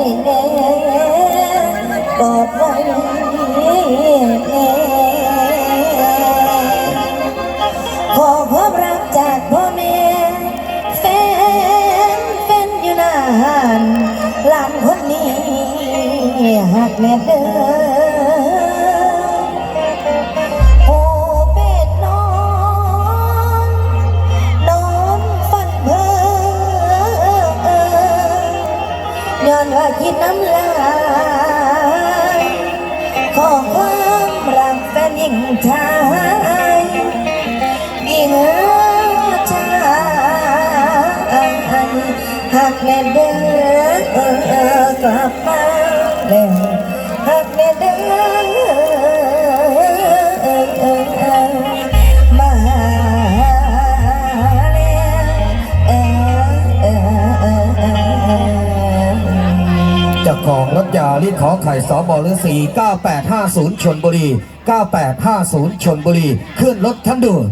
แอกว้แรักจากพ่อแม่แฟนแฟนอยู่นานหลานคนนี้หักแม่เด้อ ย้อนว่าคิดน้ำลายขอความรักแฟนยิ่งชายยิ่งชายหากแน่เด้อกลับ รถยาลิขอไข่สอบอฤษี9850ชนบุรี 9850ชนบุรีขึ้นรถทันด่วน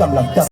กำลังจะ